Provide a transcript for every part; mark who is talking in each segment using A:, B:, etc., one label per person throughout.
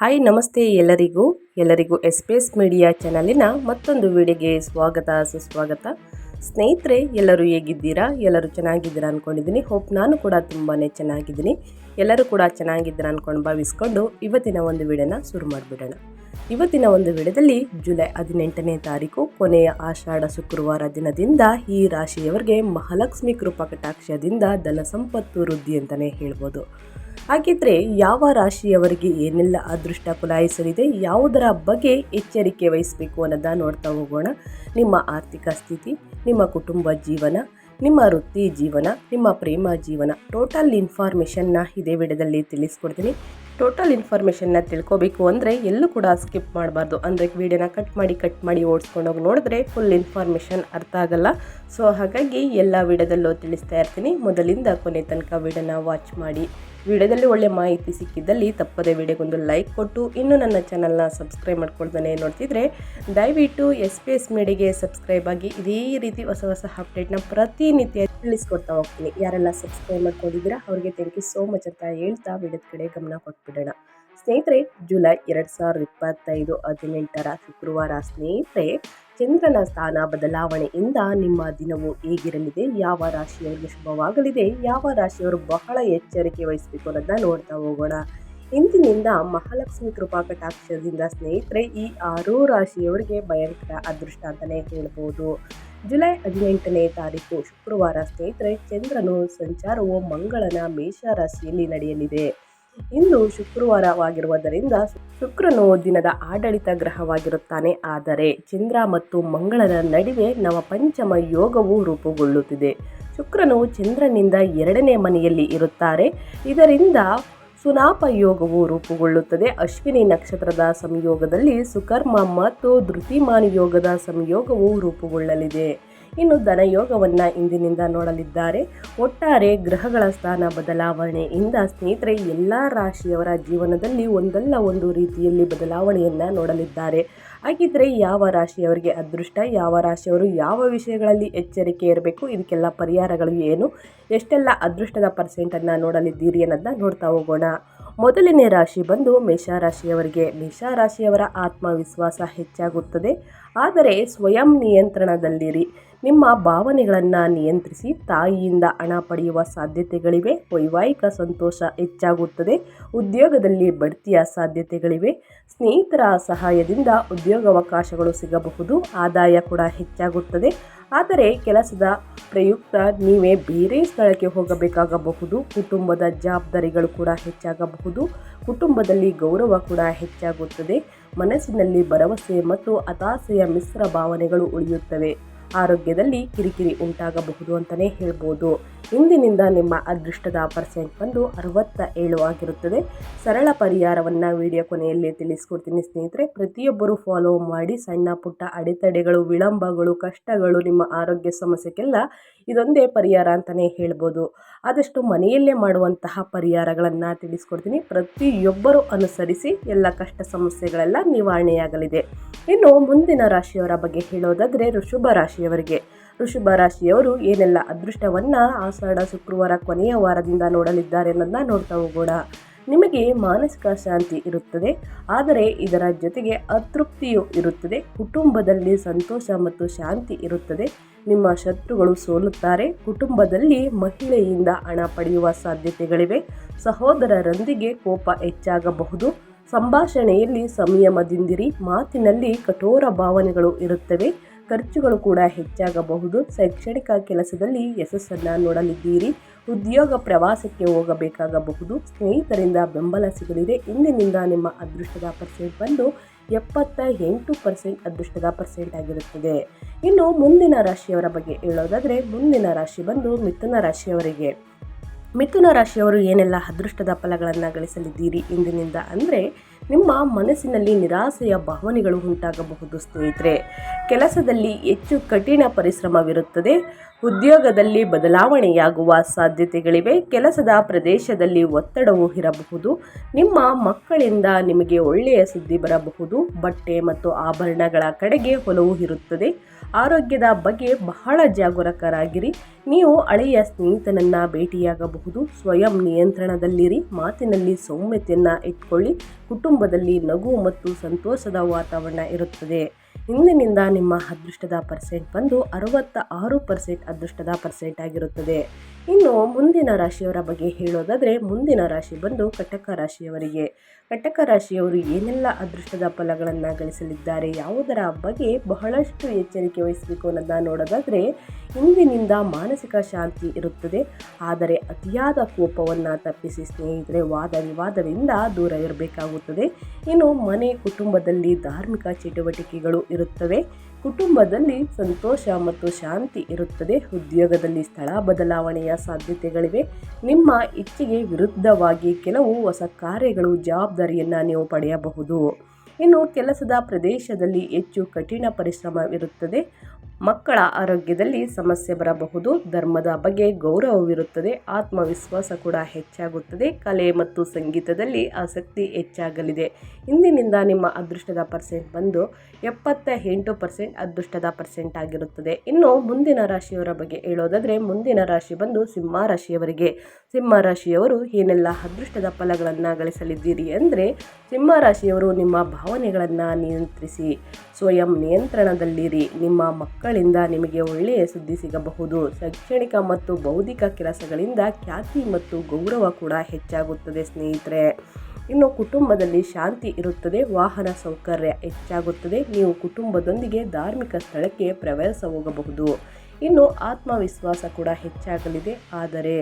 A: Hi ನಮಸ್ತೆ ಎಲ್ಲರಿಗೂ. ಎಲ್ಲರಿಗೂ ಎಸ್ಪೇಸ್ ಮೀಡಿಯಾ ಚಾನಲಿನ ಮತ್ತೊಂದು ವಿಡಿಯೋಗೆ ಸ್ವಾಗತ, ಸುಸ್ವಾಗತ. ಸ್ನೇಹಿತರೆ, ಎಲ್ಲರೂ ಹೇಗಿದ್ದೀರಾ? ಎಲ್ಲರೂ ಚೆನ್ನಾಗಿದ್ದೀರಾ ಅಂದ್ಕೊಂಡಿದ್ದೀನಿ ಹೋಪ್ ನಾನು ಕೂಡ ತುಂಬಾ ಚೆನ್ನಾಗಿದ್ದೀನಿ. ಎಲ್ಲರೂ ಕೂಡ ಚೆನ್ನಾಗಿದ್ದೀರಾ ಅಂದ್ಕೊಂಡು ಭಾವಿಸ್ಕೊಂಡು ಇವತ್ತಿನ ಒಂದು ವಿಡಿಯೋನ ಶುರು ಮಾಡಿಬಿಡೋಣ. ಇವತ್ತಿನ ಒಂದು ವಿಡಿಯೋದಲ್ಲಿ ಜುಲೈ ಹದಿನೆಂಟನೇ ತಾರೀಕು, ಕೊನೆಯ ಆಷಾಢ ಶುಕ್ರವಾರ ದಿನದಿಂದ ಈ ರಾಶಿಯವರಿಗೆ ಮಹಾಲಕ್ಷ್ಮಿ ಕೃಪಾ ಕಟಾಕ್ಷದಿಂದ ಧನ ಸಂಪತ್ತು ವೃದ್ಧಿ ಅಂತಲೇ ಹೇಳ್ಬೋದು. ಹಾಗಿದ್ರೆ ಯಾವ ರಾಶಿಯವರಿಗೆ ಏನೆಲ್ಲ ಅದೃಷ್ಟ ಕುಲಾಯಿಸಲಿದೆ, ಯಾವುದರ ಬಗ್ಗೆ ಎಚ್ಚರಿಕೆ ವಹಿಸಬೇಕು ಅನ್ನೋದನ್ನ ನೋಡ್ತಾ ಹೋಗೋಣ. ನಿಮ್ಮ ಆರ್ಥಿಕ ಸ್ಥಿತಿ, ನಿಮ್ಮ ಕುಟುಂಬ ಜೀವನ, ನಿಮ್ಮ ವೃತ್ತಿ ಜೀವನ, ನಿಮ್ಮ ಪ್ರೇಮ ಜೀವನ, ಟೋಟಲ್ ಇನ್ಫಾರ್ಮೇಷನ್ನ ಇದೇ ವಿಡಿಯೋದಲ್ಲಿ ತಿಳಿಸ್ಕೊಡ್ತೀನಿ. ಟೋಟಲ್ ಇನ್ಫಾರ್ಮೇಷನ್ನ ತಿಳ್ಕೊಬೇಕು ಅಂದರೆ ಎಲ್ಲೂ ಕೂಡ ಸ್ಕಿಪ್ ಮಾಡಬಾರ್ದು. ಅಂದರೆ ವಿಡಿಯೋನ ಕಟ್ ಮಾಡಿ ಕಟ್ ಮಾಡಿ ಓಡಿಸ್ಕೊಂಡೋಗಿ ನೋಡಿದ್ರೆ ಫುಲ್ ಇನ್ಫಾರ್ಮೇಷನ್ ಅರ್ಥ ಆಗಲ್ಲ. ಸೊ ಹಾಗಾಗಿ ಎಲ್ಲ ವಿಡಿಯೋದಲ್ಲೂ ತಿಳಿಸ್ತಾ ಇರ್ತೀನಿ. ಮೊದಲಿಂದ ಕೊನೆ ತನಕ ವಿಡಿಯೋನ ವಾಚ್ ಮಾಡಿ ವಿಡಿಯೋದಲ್ಲಿ ಒಳ್ಳೆ ಮಾಹಿತಿ ಸಿಕ್ಕಿದ್ದಲ್ಲಿ ತಪ್ಪದೇ ವಿಡಿಯೋಗೊಂದು ಲೈಕ್ ಕೊಟ್ಟು ಇನ್ನೂ ನನ್ನ ಚಾನಲ್ನ ಸಬ್ಸ್ಕ್ರೈಬ್ ಮಾಡ್ಕೊಳ್ತಾನೆ ನೋಡ್ತಿದ್ರೆ ದಯವಿಟ್ಟು ಎಸ್ ಪಿ ಎಸ್ ಮೇಡಿಗೆ ಸಬ್ಸ್ಕ್ರೈಬ್ ಆಗಿ ಇದೇ ರೀತಿ ಹೊಸ ಹೊಸ ಅಪ್ಡೇಟ್ನ ಪ್ರತಿನಿತ್ಯ ತಿಳಿಸ್ಕೊಡ್ತಾ ಹೋಗ್ತೀನಿ. ಯಾರೆಲ್ಲ ಸಬ್ಸ್ಕ್ರೈಬ್ ಮಾಡ್ಕೊಂಡಿದ್ದೀರಾ, ಅವರಿಗೆ ಥ್ಯಾಂಕ್ ಯು ಸೋ ಮಚ್ ಅಂತ ಹೇಳ್ತಾ ವಿಡಿಯೋದ ಕಡೆ ಗಮನ ಕೊಟ್ಬಿಡೋಣ. ಸ್ನೇಹಿತರೆ, ಜುಲೈ ಎರಡು ಸಾವಿರದ ಇಪ್ಪತ್ತೈದು ಹದಿನೆಂಟರ ಶುಕ್ರವಾರ ಸ್ನೇಹಿತರೆ, ಚಂದ್ರನ ಸ್ಥಾನ ಬದಲಾವಣೆಯಿಂದ ನಿಮ್ಮ ದಿನವು ಹೇಗಿರಲಿದೆ? ಯಾವ ರಾಶಿಯವರಿಗೆ ಶುಭವಾಗಲಿದೆ? ಯಾವ ರಾಶಿಯವರು ಬಹಳ ಎಚ್ಚರಿಕೆ ವಹಿಸಬೇಕು ಅನ್ನೋದನ್ನ ನೋಡ್ತಾ ಹೋಗೋಣ. ಇಂದಿನಿಂದ ಮಹಾಲಕ್ಷ್ಮಿ ಕೃಪಾ ಕಟಾಕ್ಷದಿಂದ ಸ್ನೇಹಿತರೆ, ಈ ಆರು ರಾಶಿಯವರಿಗೆ ಭಯಂಕರ ಅದೃಷ್ಟ ಅಂತಲೇ ಹೇಳ್ಬೋದು. ಜುಲೈ ಹದಿನೆಂಟನೇ ತಾರೀಕು ಶುಕ್ರವಾರ ಸ್ನೇಹಿತರೆ, ಚಂದ್ರನು ಸಂಚಾರವು ಮಂಗಳನ ಮೇಷ ರಾಶಿಯಲ್ಲಿ ನಡೆಯಲಿದೆ. ಇಂದು ಶುಕ್ರವಾರವಾಗಿರುವುದರಿಂದ ಶುಕ್ರನು ದಿನದ ಆಡಳಿತ ಗ್ರಹವಾಗಿರುತ್ತಾನೆ. ಆದರೆ ಚಂದ್ರ ಮತ್ತು ಮಂಗಳನ ನಡುವೆ ನವ ಪಂಚಮ ಯೋಗವು ರೂಪುಗೊಳ್ಳುತ್ತಿದೆ. ಶುಕ್ರನು ಚಂದ್ರನಿಂದ ಎರಡನೇ ಮನೆಯಲ್ಲಿ ಇರುತ್ತಾರೆ. ಇದರಿಂದ ಸುನಾಪ ಯೋಗವು ರೂಪುಗೊಳ್ಳುತ್ತದೆ. ಅಶ್ವಿನಿ ನಕ್ಷತ್ರದ ಸಂಯೋಗದಲ್ಲಿ ಸುಕರ್ಮ ಮತ್ತು ಧೃತಿಮಾನ್ ಯೋಗದ ಸಂಯೋಗವು ರೂಪುಗೊಳ್ಳಲಿದೆ. ಇನ್ನು ಧನಯೋಗವನ್ನು ಇಂದಿನಿಂದ ನೋಡಲಿದ್ದಾರೆ. ಒಟ್ಟಾರೆ ಗ್ರಹಗಳ ಸ್ಥಾನ ಬದಲಾವಣೆಯಿಂದ ಸ್ನೇಹಿತರೆ ಎಲ್ಲ ರಾಶಿಯವರ ಜೀವನದಲ್ಲಿ ಒಂದಲ್ಲ ಒಂದು ರೀತಿಯಲ್ಲಿ ಬದಲಾವಣೆಯನ್ನು ನೋಡಲಿದ್ದಾರೆ. ಹಾಗಿದ್ರೆ ಯಾವ ರಾಶಿಯವರಿಗೆ ಅದೃಷ್ಟ, ಯಾವ ರಾಶಿಯವರು ಯಾವ ವಿಷಯಗಳಲ್ಲಿ ಎಚ್ಚರಿಕೆ ಇರಬೇಕು, ಇದಕ್ಕೆಲ್ಲ ಪರಿಹಾರಗಳು ಏನು, ಎಷ್ಟೆಲ್ಲ ಅದೃಷ್ಟದ ಪರ್ಸೆಂಟನ್ನು ನೋಡಲಿದ್ದೀರಿ ಅನ್ನೋದನ್ನ ನೋಡ್ತಾ ಹೋಗೋಣ. ಮೊದಲನೇ ರಾಶಿ ಬಂದು ಮೇಷರಾಶಿಯವರಿಗೆ. ಮೇಷರಾಶಿಯವರ ಆತ್ಮವಿಶ್ವಾಸ ಹೆಚ್ಚಾಗುತ್ತದೆ. ಆದರೆ ಸ್ವಯಂ ನಿಯಂತ್ರಣದಲ್ಲಿರಿ. ನಿಮ್ಮ ಭಾವನೆಗಳನ್ನು ನಿಯಂತ್ರಿಸಿ ತಾಯಿಯಿಂದ ಹಣ ಪಡೆಯುವ ಸಾಧ್ಯತೆಗಳಿವೆ. ವೈವಾಹಿಕ ಸಂತೋಷ ಹೆಚ್ಚಾಗುತ್ತದೆ. ಉದ್ಯೋಗದಲ್ಲಿ ಬಡ್ತಿಯ ಸಾಧ್ಯತೆಗಳಿವೆ. ಸ್ನೇಹಿತರ ಸಹಾಯದಿಂದ ಉದ್ಯೋಗಾವಕಾಶಗಳು ಸಿಗಬಹುದು. ಆದಾಯ ಕೂಡ ಹೆಚ್ಚಾಗುತ್ತದೆ. ಆದರೆ ಕೆಲಸದ ಪ್ರಯುಕ್ತ ನೀವೇ ಬೇರೆ ಸ್ಥಳಕ್ಕೆ ಹೋಗಬೇಕಾಗಬಹುದು. ಕುಟುಂಬದ ಜವಾಬ್ದಾರಿಗಳು ಕೂಡ ಹೆಚ್ಚಾಗಬಹುದು. ಕುಟುಂಬದಲ್ಲಿ ಗೌರವ ಕೂಡ ಹೆಚ್ಚಾಗುತ್ತದೆ. ಮನಸ್ಸಿನಲ್ಲಿ ಭರವಸೆ ಮತ್ತು ಹತಾಸೆಯ ಮಿಶ್ರ ಭಾವನೆಗಳು ಉಳಿಯುತ್ತವೆ. ಆರೋಗ್ಯದಲ್ಲಿ ಕಿರಿಕಿರಿ ಉಂಟಾಗಬಹುದು ಅಂತಲೇ ಹೇಳ್ಬೋದು. ಇಂದಿನಿಂದ ನಿಮ್ಮ ಅದೃಷ್ಟದ ಪರ್ಸೆಂಟ್ ಬಂದು ಅರವತ್ತ ಏಳು ಆಗಿರುತ್ತದೆ. ಸರಳ ಪರಿಹಾರವನ್ನು ವಿಡಿಯೋ ಕೊನೆಯಲ್ಲಿ ತಿಳಿಸ್ಕೊಡ್ತೀನಿ ಸ್ನೇಹಿತರೆ. ಪ್ರತಿಯೊಬ್ಬರು ಫಾಲೋ ಮಾಡಿ ಸಣ್ಣ ಪುಟ್ಟ ಅಡೆತಡೆಗಳು, ವಿಳಂಬಗಳು, ಕಷ್ಟಗಳು ನಿಮ್ಮ ಆರೋಗ್ಯ ಸಮಸ್ಯೆಗೆಲ್ಲ ಇದೊಂದೇ ಪರಿಹಾರ ಅಂತಲೇ ಹೇಳ್ಬೋದು. ಆದಷ್ಟು ಮನೆಯಲ್ಲೇ ಮಾಡುವಂತಹ ಪರಿಹಾರಗಳನ್ನು ತಿಳಿಸ್ಕೊಡ್ತೀನಿ. ಪ್ರತಿಯೊಬ್ಬರು ಅನುಸರಿಸಿ ಎಲ್ಲ ಕಷ್ಟ ಸಮಸ್ಯೆಗಳೆಲ್ಲ ನಿವಾರಣೆಯಾಗಲಿದೆ. ಇನ್ನು ಮುಂದಿನ ರಾಶಿಯವರ ಬಗ್ಗೆ ಹೇಳೋದಾದರೆ ಋಷಭ ರಾಶಿಯವರಿಗೆ. ಋಷಭ ರಾಶಿಯವರು ಏನೆಲ್ಲ ಅದೃಷ್ಟವನ್ನು ಆಷಾಢ, ಶುಕ್ರವಾರ ಕೊನೆಯ ವಾರದಿಂದ ನೋಡಲಿದ್ದಾರೆ ಅನ್ನೋದನ್ನ ನೋಡ್ತಾ ಹೋಗೋಣ. ನಿಮಗೆ ಮಾನಸಿಕ ಶಾಂತಿ ಇರುತ್ತದೆ, ಆದರೆ ಇದರ ಜೊತೆಗೆ ಅತೃಪ್ತಿಯೂ ಇರುತ್ತದೆ. ಕುಟುಂಬದಲ್ಲಿ ಸಂತೋಷ ಮತ್ತು ಶಾಂತಿ ಇರುತ್ತದೆ. ನಿಮ್ಮ ಶತ್ರುಗಳು ಸೋಲುತ್ತಾರೆ. ಕುಟುಂಬದಲ್ಲಿ ಮಹಿಳೆಯಿಂದ ಹಣ ಪಡೆಯುವ ಸಾಧ್ಯತೆಗಳಿವೆ. ಸಹೋದರರೊಂದಿಗೆ ಕೋಪ ಹೆಚ್ಚಾಗಬಹುದು. ಸಂಭಾಷಣೆಯಲ್ಲಿ ಸಂಯಮದಿಂದಿರಿ. ಮಾತಿನಲ್ಲಿ ಕಠೋರ ಭಾವನೆಗಳು ಇರುತ್ತವೆ. ಖರ್ಚುಗಳು ಕೂಡ ಹೆಚ್ಚಾಗಬಹುದು. ಶೈಕ್ಷಣಿಕ ಕೆಲಸದಲ್ಲಿ ಯಶಸ್ಸನ್ನು ನೋಡಲಿದ್ದೀರಿ. ಉದ್ಯೋಗ ಪ್ರವಾಸಕ್ಕೆ ಹೋಗಬೇಕಾಗಬಹುದು. ಸ್ನೇಹಿತರಿಂದ ಬೆಂಬಲ ಸಿಗಲಿದೆ. ಇಂದಿನಿಂದ ನಿಮ್ಮ ಅದೃಷ್ಟದ ಪರ್ಸೆಂಟ್ ಬಂದು ಎಪ್ಪತ್ತ ಎಂಟು ಪರ್ಸೆಂಟ್ ಅದೃಷ್ಟದ ಪರ್ಸೆಂಟ್ ಆಗಿರುತ್ತದೆ. ಇನ್ನು ಮುಂದಿನ ರಾಶಿಯವರ ಬಗ್ಗೆ ಹೇಳೋದಾದರೆ, ಮುಂದಿನ ರಾಶಿ ಬಂದು ಮಿಥುನ ರಾಶಿಯವರಿಗೆ. ಮಿಥುನ ರಾಶಿಯವರು ಏನೆಲ್ಲ ಅದೃಷ್ಟದ ಫಲಗಳನ್ನು ಗಳಿಸಲಿದ್ದೀರಿ ಇಂದಿನಿಂದ ಅಂದರೆ ನಿಮ್ಮ ಮನಸ್ಸಿನಲ್ಲಿ ನಿರಾಸೆಯ ಭಾವನೆಗಳು ಉಂಟಾಗಬಹುದು, ಸ್ನೇಹಿತರೆ. ಕೆಲಸದಲ್ಲಿ ಹೆಚ್ಚು ಕಠಿಣ ಪರಿಶ್ರಮವಿರುತ್ತದೆ. ಉದ್ಯೋಗದಲ್ಲಿ ಬದಲಾವಣೆಯಾಗುವ ಸಾಧ್ಯತೆಗಳಿವೆ. ಕೆಲಸದ ಪ್ರದೇಶದಲ್ಲಿ ಒತ್ತಡವು ಇರಬಹುದು. ನಿಮ್ಮ ಮಕ್ಕಳಿಂದ ನಿಮಗೆ ಒಳ್ಳೆಯ ಸುದ್ದಿ ಬರಬಹುದು. ಬಟ್ಟೆ ಮತ್ತು ಆಭರಣಗಳ ಕಡೆಗೆ ಒಲವು ಇರುತ್ತದೆ. ಆರೋಗ್ಯದ ಬಗ್ಗೆ ಬಹಳ ಜಾಗರೂಕರಾಗಿರಿ. ನೀವು ಹಳೆಯ ಸ್ನೇಹಿತನನ್ನು ಭೇಟಿಯಾಗಬಹುದು. ಸ್ವಯಂ ನಿಯಂತ್ರಣದಲ್ಲಿರಿ. ಮಾತಿನಲ್ಲಿ ಸೌಮ್ಯತೆಯನ್ನು ಇಟ್ಕೊಳ್ಳಿ. ಕುಟುಂಬದಲ್ಲಿ ನಗು ಮತ್ತು ಸಂತೋಷದ ವಾತಾವರಣ ಇರುತ್ತದೆ. ಇಂದಿನಿಂದ ನಿಮ್ಮ ಅದೃಷ್ಟದ ಪರ್ಸೆಂಟ್ ಬಂದು ಅರವತ್ತ ಆರು ಪರ್ಸೆಂಟ್ ಅದೃಷ್ಟದ ಪರ್ಸೆಂಟ್ ಆಗಿರುತ್ತದೆ. ಇನ್ನು ಮುಂದಿನ ರಾಶಿಯವರ ಬಗ್ಗೆ ಹೇಳೋದಾದರೆ, ಮುಂದಿನ ರಾಶಿ ಬಂದು ಕಟಕ ರಾಶಿಯವರಿಗೆ. ಕಟಕ ರಾಶಿಯವರು ಏನೆಲ್ಲ ಅದೃಷ್ಟದ ಫಲಗಳನ್ನು ಗಳಿಸಲಿದ್ದಾರೆ, ಯಾವುದರ ಬಗ್ಗೆ ಬಹಳಷ್ಟು ಎಚ್ಚರಿಕೆ ವಹಿಸಬೇಕು ಅನ್ನೋದನ್ನ ನೋಡೋದಾದರೆ, ಇಂದಿನಿಂದ ಮಾನಸಿಕ ಶಾಂತಿ ಇರುತ್ತದೆ. ಆದರೆ ಅತಿಯಾದ ಕೋಪವನ್ನು ತಪ್ಪಿಸಿ ಸ್ನೇಹಿತರೆ, ವಾದ ವಿವಾದದಿಂದ ದೂರ ಇರಬೇಕಾಗುತ್ತದೆ. ಇನ್ನು ಮನೆ, ಕುಟುಂಬದಲ್ಲಿ ಧಾರ್ಮಿಕ ಚಟುವಟಿಕೆಗಳು ಇರುತ್ತವೆ ಕುಟುಂಬದಲ್ಲಿ ಸಂತೋಷ ಮತ್ತು ಶಾಂತಿ ಇರುತ್ತದೆ. ಉದ್ಯೋಗದಲ್ಲಿ ಸ್ಥಳ ಬದಲಾವಣೆಯ ಸಾಧ್ಯತೆಗಳಿವೆ. ನಿಮ್ಮ ಇಚ್ಛೆಗೆ ವಿರುದ್ಧವಾಗಿ ಕೆಲವು ಹೊಸ ಕಾರ್ಯಗಳು, ಜವಾಬ್ದಾರಿಯನ್ನು ನೀವು ಪಡೆಯಬಹುದು. ಇನ್ನು ಕೆಲಸದ ಪ್ರದೇಶದಲ್ಲಿ ಹೆಚ್ಚು ಕಠಿಣ ಪರಿಶ್ರಮವಿರುತ್ತದೆ. ಮಕ್ಕಳ ಆರೋಗ್ಯದಲ್ಲಿ ಸಮಸ್ಯೆ ಬರಬಹುದು. ಧರ್ಮದ ಬಗ್ಗೆ ಗೌರವವಿರುತ್ತದೆ. ಆತ್ಮವಿಶ್ವಾಸ ಕೂಡ ಹೆಚ್ಚಾಗುತ್ತದೆ. ಕಲೆ ಮತ್ತು ಸಂಗೀತದಲ್ಲಿ ಆಸಕ್ತಿ ಹೆಚ್ಚಾಗಲಿದೆ. ಇಂದಿನಿಂದ ನಿಮ್ಮ ಅದೃಷ್ಟದ ಪರ್ಸೆಂಟ್ ಬಂದು ಎಪ್ಪತ್ತ ಎಂಟು ಪರ್ಸೆಂಟ್ ಅದೃಷ್ಟದ ಪರ್ಸೆಂಟ್ ಆಗಿರುತ್ತದೆ. ಇನ್ನು ಮುಂದಿನ ರಾಶಿಯವರ ಬಗ್ಗೆ ಹೇಳೋದಾದರೆ, ಮುಂದಿನ ರಾಶಿ ಬಂದು ಸಿಂಹ ರಾಶಿಯವರಿಗೆ. ಸಿಂಹ ರಾಶಿಯವರು ಏನೆಲ್ಲ ಅದೃಷ್ಟದ ಫಲಗಳನ್ನು ಗಳಿಸಲಿದ್ದೀರಿ ಅಂದರೆ, ಸಿಂಹ ರಾಶಿಯವರು ನಿಮ್ಮ ಭಾವನೆಗಳನ್ನು ನಿಯಂತ್ರಿಸಿ, ಸ್ವಯಂ ನಿಯಂತ್ರಣದಲ್ಲಿರಿ. ನಿಮ್ಮ ಮಕ್ಕಳಿಂದ ನಿಮಗೆ ಒಳ್ಳೆಯ ಸುದ್ದಿ ಸಿಗಬಹುದು. ಶೈಕ್ಷಣಿಕ ಮತ್ತು ಬೌದ್ಧಿಕ ಕೆಲಸಗಳಿಂದ ಖ್ಯಾತಿ ಮತ್ತು ಗೌರವ ಕೂಡ ಹೆಚ್ಚಾಗುತ್ತದೆ ಸ್ನೇಹಿತರೆ. ಇನ್ನು ಕುಟುಂಬದಲ್ಲಿ ಶಾಂತಿ ಇರುತ್ತದೆ, ವಾಹನ ಸೌಕರ್ಯ ಹೆಚ್ಚಾಗುತ್ತದೆ, ನೀವು ಕುಟುಂಬದೊಂದಿಗೆ ಧಾರ್ಮಿಕ ಸ್ಥಳಕ್ಕೆ ಪ್ರವೇಶ ಹೋಗಬಹುದು. ಇನ್ನು ಆತ್ಮವಿಶ್ವಾಸ ಕೂಡ ಹೆಚ್ಚಾಗಲಿದೆ, ಆದರೆ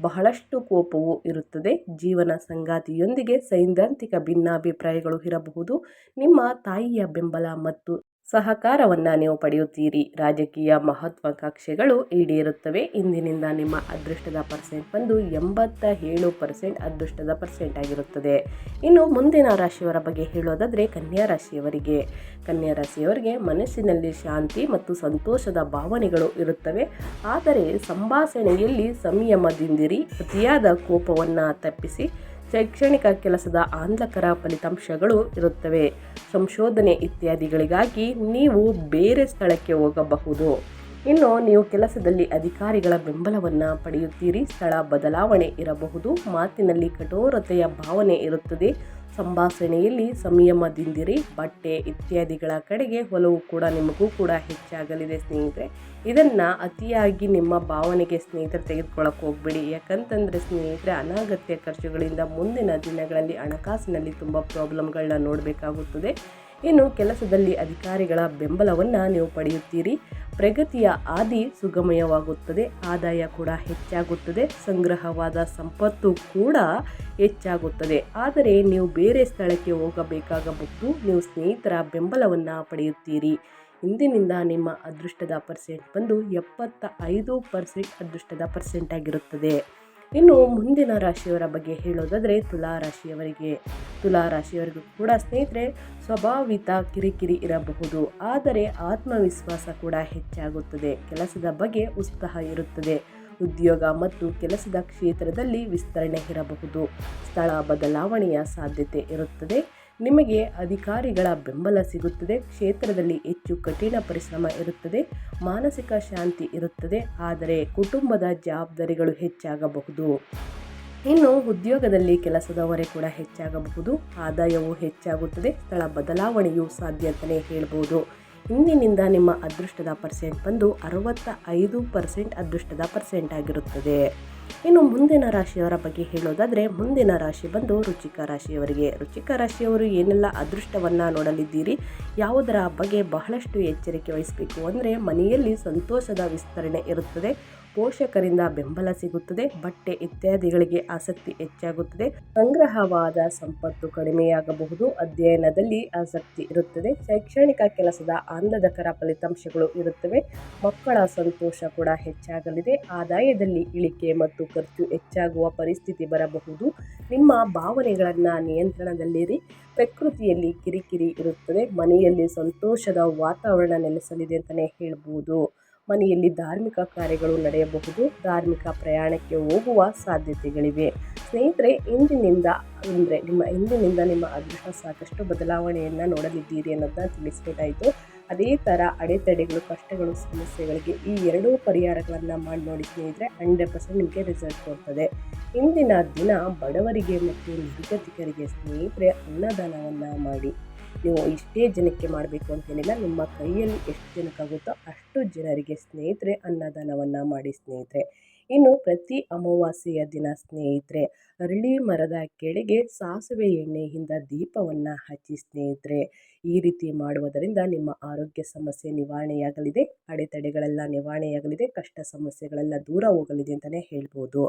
A: ಬಹಳಷ್ಟು ಕೋಪವು ಇರುತ್ತದೆ. ಜೀವನ ಸಂಗಾತಿಯೊಂದಿಗೆ ಸೈದ್ಧಾಂತಿಕ ಭಿನ್ನಾಭಿಪ್ರಾಯಗಳು ಇರಬಹುದು. ನಿಮ್ಮ ತಾಯಿಯ ಬೆಂಬಲ ಮತ್ತು ಸಹಕಾರವನ್ನು ನೀವು ಪಡೆಯುತ್ತೀರಿ. ರಾಜಕೀಯ ಮಹತ್ವಾಕಾಂಕ್ಷೆಗಳು ಈಡೇರುತ್ತವೆ. ಇಂದಿನಿಂದ ನಿಮ್ಮ ಅದೃಷ್ಟದ ಪರ್ಸೆಂಟ್ ಬಂದು ಎಂಬತ್ತ ಏಳು ಪರ್ಸೆಂಟ್ ಅದೃಷ್ಟದ ಪರ್ಸೆಂಟ್ ಆಗಿರುತ್ತದೆ. ಇನ್ನು ಮುಂದಿನ ರಾಶಿಯವರ ಬಗ್ಗೆ ಹೇಳೋದಾದರೆ ಕನ್ಯಾ ರಾಶಿಯವರಿಗೆ. ಕನ್ಯಾ ರಾಶಿಯವರಿಗೆ ಮನಸ್ಸಿನಲ್ಲಿ ಶಾಂತಿ ಮತ್ತು ಸಂತೋಷದ ಭಾವನೆಗಳು ಇರುತ್ತವೆ. ಆದರೆ ಸಂಭಾಷಣೆಯಲ್ಲಿ ಸಂಯಮದಿಂದಿರಿ. ಅತಿಯಾದ ಕೋಪವನ್ನು ತಪ್ಪಿಸಿ ಶೈಕ್ಷಣಿಕ ಕೆಲಸದ ಆಂದಕರ ಫಲಿತಾಂಶಗಳು ಇರುತ್ತವೆ. ಸಂಶೋಧನೆ ಇತ್ಯಾದಿಗಳಿಗಾಗಿ ನೀವು ಬೇರೆ ಸ್ಥಳಕ್ಕೆ ಹೋಗಬಹುದು. ಇನ್ನು ನೀವು ಕೆಲಸದಲ್ಲಿ ಅಧಿಕಾರಿಗಳ ಬೆಂಬಲವನ್ನು ಪಡೆಯುತ್ತೀರಿ. ಸ್ಥಳ ಬದಲಾವಣೆ ಇರಬಹುದು. ಮಾತಿನಲ್ಲಿ ಕಠೋರತೆಯ ಭಾವನೆ ಇರುತ್ತದೆ. ಸಂಭಾಷಣೆಯಲ್ಲಿ ಸಂಯಮದಿಂದಿರಿ, ಬಟ್ಟೆ ಇತ್ಯಾದಿಗಳ ಕಡೆಗೆ ಒಲವು ಕೂಡ ನಿಮಗೂ ಕೂಡ ಹೆಚ್ಚಾಗಲಿದೆ ಸ್ನೇಹಿತರೆ. ಇದನ್ನು ಅತಿಯಾಗಿ ನಿಮ್ಮ ಭಾವನೆಗೆ ಸ್ನೇಹಿತರು ತೆಗೆದುಕೊಳ್ಳೋಕೆ ಹೋಗ್ಬೇಡಿ. ಯಾಕಂತಂದರೆ ಸ್ನೇಹಿತರೆ, ಅನಾಗತ್ಯ ಖರ್ಚುಗಳಿಂದ ಮುಂದಿನ ದಿನಗಳಲ್ಲಿ ಹಣಕಾಸಿನಲ್ಲಿ ತುಂಬ ಪ್ರಾಬ್ಲಮ್ಗಳನ್ನ ನೋಡಬೇಕಾಗುತ್ತದೆ. ಇನ್ನು ಕೆಲಸದಲ್ಲಿ ಅಧಿಕಾರಿಗಳ ಬೆಂಬಲವನ್ನು ನೀವು ಪಡೆಯುತ್ತೀರಿ. ಪ್ರಗತಿಯ ಆದಿ ಸುಗಮಯವಾಗುತ್ತದೆ. ಆದಾಯ ಕೂಡ ಹೆಚ್ಚಾಗುತ್ತದೆ. ಸಂಗ್ರಹವಾದ ಸಂಪತ್ತು ಕೂಡ ಹೆಚ್ಚಾಗುತ್ತದೆ. ಆದರೆ ನೀವು ಬೇರೆ ಸ್ಥಳಕ್ಕೆ ಹೋಗಬೇಕಾಗಬಹುದು. ನೀವು ಸ್ನೇಹಿತರ ಬೆಂಬಲವನ್ನು ಪಡೆಯುತ್ತೀರಿ. ಇಂದಿನಿಂದ ನಿಮ್ಮ ಅದೃಷ್ಟದ ಪರ್ಸೆಂಟ್ ಬಂದು ಎಪ್ಪತ್ತ ಐದು ಪರ್ಸೆಂಟ್ ಅದೃಷ್ಟದ ಪರ್ಸೆಂಟ್ ಆಗಿರುತ್ತದೆ. ಇನ್ನು ಮುಂದಿನ ರಾಶಿಯವರ ಬಗ್ಗೆ ಹೇಳೋದಾದರೆ ತುಲಾ ರಾಶಿಯವರಿಗೆ. ತುಲಾ ರಾಶಿಯವರಿಗೂ ಕೂಡ ಸ್ನೇಹಿತರೆ, ಸ್ವಭಾವಿತ ಕಿರಿಕಿರಿ ಇರಬಹುದು. ಆದರೆ ಆತ್ಮವಿಶ್ವಾಸ ಕೂಡ ಹೆಚ್ಚಾಗುತ್ತದೆ. ಕೆಲಸದ ಬಗ್ಗೆ ಉತ್ಸಾಹ ಇರುತ್ತದೆ. ಉದ್ಯೋಗ ಮತ್ತು ಕೆಲಸದ ಕ್ಷೇತ್ರದಲ್ಲಿ ವಿಸ್ತರಣೆ ಇರಬಹುದು. ಸ್ಥಳ ಬದಲಾವಣೆಯ ಸಾಧ್ಯತೆ ಇರುತ್ತದೆ. ನಿಮಗೆ ಅಧಿಕಾರಿಗಳ ಬೆಂಬಲ ಸಿಗುತ್ತದೆ, ಕ್ಷೇತ್ರದಲ್ಲಿ ಹೆಚ್ಚು ಕಠಿಣ ಪರಿಶ್ರಮ ಇರುತ್ತದೆ, ಮಾನಸಿಕ ಶಾಂತಿ ಇರುತ್ತದೆ, ಆದರೆ ಕುಟುಂಬದ ಜವಾಬ್ದಾರಿಗಳು ಹೆಚ್ಚಾಗಬಹುದು. ಇನ್ನು ಉದ್ಯೋಗದಲ್ಲಿ ಕೆಲಸದ ಕೂಡ ಹೆಚ್ಚಾಗಬಹುದು, ಆದಾಯವು ಹೆಚ್ಚಾಗುತ್ತದೆ, ಸ್ಥಳ ಬದಲಾವಣೆಯು ಸಾಧ್ಯ ಅಂತಲೇ ಹೇಳ್ಬೋದು. ಇಂದಿನಿಂದ ನಿಮ್ಮ ಅದೃಷ್ಟದ ಪರ್ಸೆಂಟ್ ಬಂದು ಅರವತ್ತ ಐದು ಪರ್ಸೆಂಟ್ ಅದೃಷ್ಟದ ಪರ್ಸೆಂಟ್ ಆಗಿರುತ್ತದೆ. ಇನ್ನು ಮುಂದಿನ ರಾಶಿಯವರ ಬಗ್ಗೆ ಹೇಳೋದಾದರೆ, ಮುಂದಿನ ರಾಶಿ ಬಂದು ರುಚಿಕ ರಾಶಿಯವರಿಗೆ. ರುಚಿಕ ರಾಶಿಯವರು ಏನೆಲ್ಲ ಅದೃಷ್ಟವನ್ನು ನೋಡಲಿದ್ದೀರಿ, ಯಾವುದರ ಬಗ್ಗೆ ಬಹಳಷ್ಟು ಎಚ್ಚರಿಕೆ ವಹಿಸಬೇಕು ಅಂದರೆ ಮನೆಯಲ್ಲಿ ಸಂತೋಷದ ವಿಸ್ತರಣೆ ಇರುತ್ತದೆ. ಪೋಷಕರಿಂದ ಬೆಂಬಲ ಸಿಗುತ್ತದೆ, ಬಟ್ಟೆ ಇತ್ಯಾದಿಗಳಿಗೆ ಆಸಕ್ತಿ ಹೆಚ್ಚಾಗುತ್ತದೆ. ಸಂಗ್ರಹವಾದ ಸಂಪತ್ತು ಕಡಿಮೆಯಾಗಬಹುದು, ಅಧ್ಯಯನದಲ್ಲಿ ಆಸಕ್ತಿ ಇರುತ್ತದೆ. ಶೈಕ್ಷಣಿಕ ಕೆಲಸದ ಆಂದದಕರ ಫಲಿತಾಂಶಗಳು ಇರುತ್ತವೆ. ಮಕ್ಕಳ ಸಂತೋಷ ಕೂಡ ಹೆಚ್ಚಾಗಲಿದೆ. ಆದಾಯದಲ್ಲಿ ಇಳಿಕೆ ಮತ್ತು ಖರ್ಚು ಹೆಚ್ಚಾಗುವ ಪರಿಸ್ಥಿತಿ ಬರಬಹುದು. ನಿಮ್ಮ ಭಾವನೆಗಳನ್ನು ನಿಯಂತ್ರಣದಲ್ಲಿರಿ. ಪ್ರಕೃತಿಯಲ್ಲಿ ಕಿರಿಕಿರಿ ಇರುತ್ತದೆ. ಮನೆಯಲ್ಲಿ ಸಂತೋಷದ ವಾತಾವರಣ ನೆಲೆಸಲಿದೆ ಅಂತಲೇ ಹೇಳ್ಬೋದು. ಮನೆಯಲ್ಲಿ ಧಾರ್ಮಿಕ ಕಾರ್ಯಗಳು ನಡೆಯಬಹುದು. ಧಾರ್ಮಿಕ ಪ್ರಯಾಣಕ್ಕೆ ಹೋಗುವ ಸಾಧ್ಯತೆಗಳಿವೆ. ಸ್ನೇಹಿತರೆ, ಇಂದಿನಿಂದ ಅಂದರೆ ನಿಮ್ಮ ಇಂದಿನಿಂದ ನಿಮ್ಮ ಅದೃಷ್ಟ ಸಾಕಷ್ಟು ಬದಲಾವಣೆಯನ್ನು ನೋಡಲಿದ್ದೀರಿ ಅನ್ನೋದನ್ನ ತಿಳಿಸ್ಬೇಕಾಯಿತು. ಅದೇ ಥರ ಅಡೆತಡೆಗಳು, ಕಷ್ಟಗಳು, ಸಮಸ್ಯೆಗಳಿಗೆ ಈ ಎರಡೂ ಪರಿಹಾರಗಳನ್ನು ಮಾಡಿ ನೋಡಿ ಸ್ನೇಹಿತರೆ, ಹಂಡ್ರೆಡ್ ಪರ್ಸೆಂಟ್ ನಿಮಗೆ ರಿಸಲ್ಟ್ ಕೊಡ್ತದೆ. ಇಂದಿನ ದಿನ ಬಡವರಿಗೆ ಮತ್ತು ನಿರ್ಗತಿಕರಿಗೆ ಸ್ನೇಹಿತರೆ, ಅನ್ನದಾನವನ್ನು ಮಾಡಿ. ನೀವು ಇಷ್ಟೇ ಜನಕ್ಕೆ ಮಾಡಬೇಕು ಅಂತೇನಿಲ್ಲ ನಿಮ್ಮ ಕೈಯಲ್ಲಿ ಎಷ್ಟು ಜನಕ್ಕಾಗುತ್ತೋ ಅಷ್ಟು ಜನರಿಗೆ ಸ್ನೇಹಿತರೆ, ಅನ್ನದಾನವನ್ನು ಮಾಡಿ ಸ್ನೇಹಿತರೆ. ಇನ್ನು ಪ್ರತಿ ಅಮಾವಾಸ್ಯೆಯ ದಿನ ಸ್ನೇಹಿತರೆ, ಅರಳಿ ಮರದ ಕೆಳಗೆ ಸಾಸಿವೆ ಎಣ್ಣೆಯಿಂದ ದೀಪವನ್ನು ಹಚ್ಚಿ ಸ್ನೇಹಿತರೆ. ಈ ರೀತಿ ಮಾಡುವುದರಿಂದ ನಿಮ್ಮ ಆರೋಗ್ಯ ಸಮಸ್ಯೆ ನಿವಾರಣೆಯಾಗಲಿದೆ, ಅಡೆತಡೆಗಳೆಲ್ಲ ನಿವಾರಣೆಯಾಗಲಿದೆ, ಕಷ್ಟ ಸಮಸ್ಯೆಗಳೆಲ್ಲ ದೂರ ಹೋಗಲಿದೆ ಅಂತಲೇ ಹೇಳ್ಬೋದು.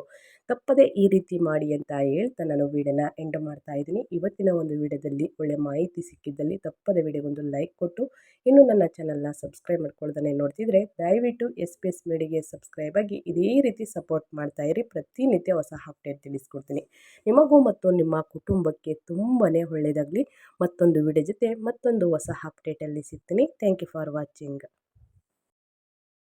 A: ತಪ್ಪದೆ ಈ ರೀತಿ ಮಾಡಿ ಅಂತ ಹೇಳ್ತಾ ನಾನು ವೀಡಿಯೋನ ಎಂಡ್ ಮಾಡ್ತಾ ಇದ್ದೀನಿ. ಇವತ್ತಿನ ಒಂದು ವಿಡಿಯೋದಲ್ಲಿ ಒಳ್ಳೆ ಮಾಹಿತಿ ಸಿಕ್ಕಿದ್ದಲ್ಲಿ ತಪ್ಪದ ವಿಡಿಯೋಗೊಂದು ಲೈಕ್ ಕೊಟ್ಟು, ಇನ್ನು ನನ್ನ ಚಾನಲ್ನ ಸಬ್ಸ್ಕ್ರೈಬ್ ಮಾಡ್ಕೊಳ್ದೇ ನೋಡ್ತಿದ್ರೆ ದಯವಿಟ್ಟು ಎಸ್ ಪಿ ಎಸ್ ಮೀಡಿಗೆ ಸಬ್ಸ್ಕ್ರೈಬ್ ಆಗಿ ಇದೇ ರೀತಿ ಸಪೋರ್ಟ್ ಮಾಡ್ತಾ ಇರಿ. ಪ್ರತಿನಿತ್ಯ ಹೊಸ ಅಪ್ಡೇಟ್ ತಿಳಿಸ್ಕೊಡ್ತೀನಿ. ನಿಮಗೂ ಮತ್ತು ನಿಮ್ಮ ಕುಟುಂಬಕ್ಕೆ ತುಂಬಾ ಒಳ್ಳೆಯದಾಗಲಿ. ಮತ್ತೊಂದು ವಿಡಿಯೋ ಜೊತೆ ಮತ್ತೊಂದು ಹೊಸ ಅಪ್ಡೇಟಲ್ಲಿ ಸಿಗ್ತೀನಿ. Thank you for watching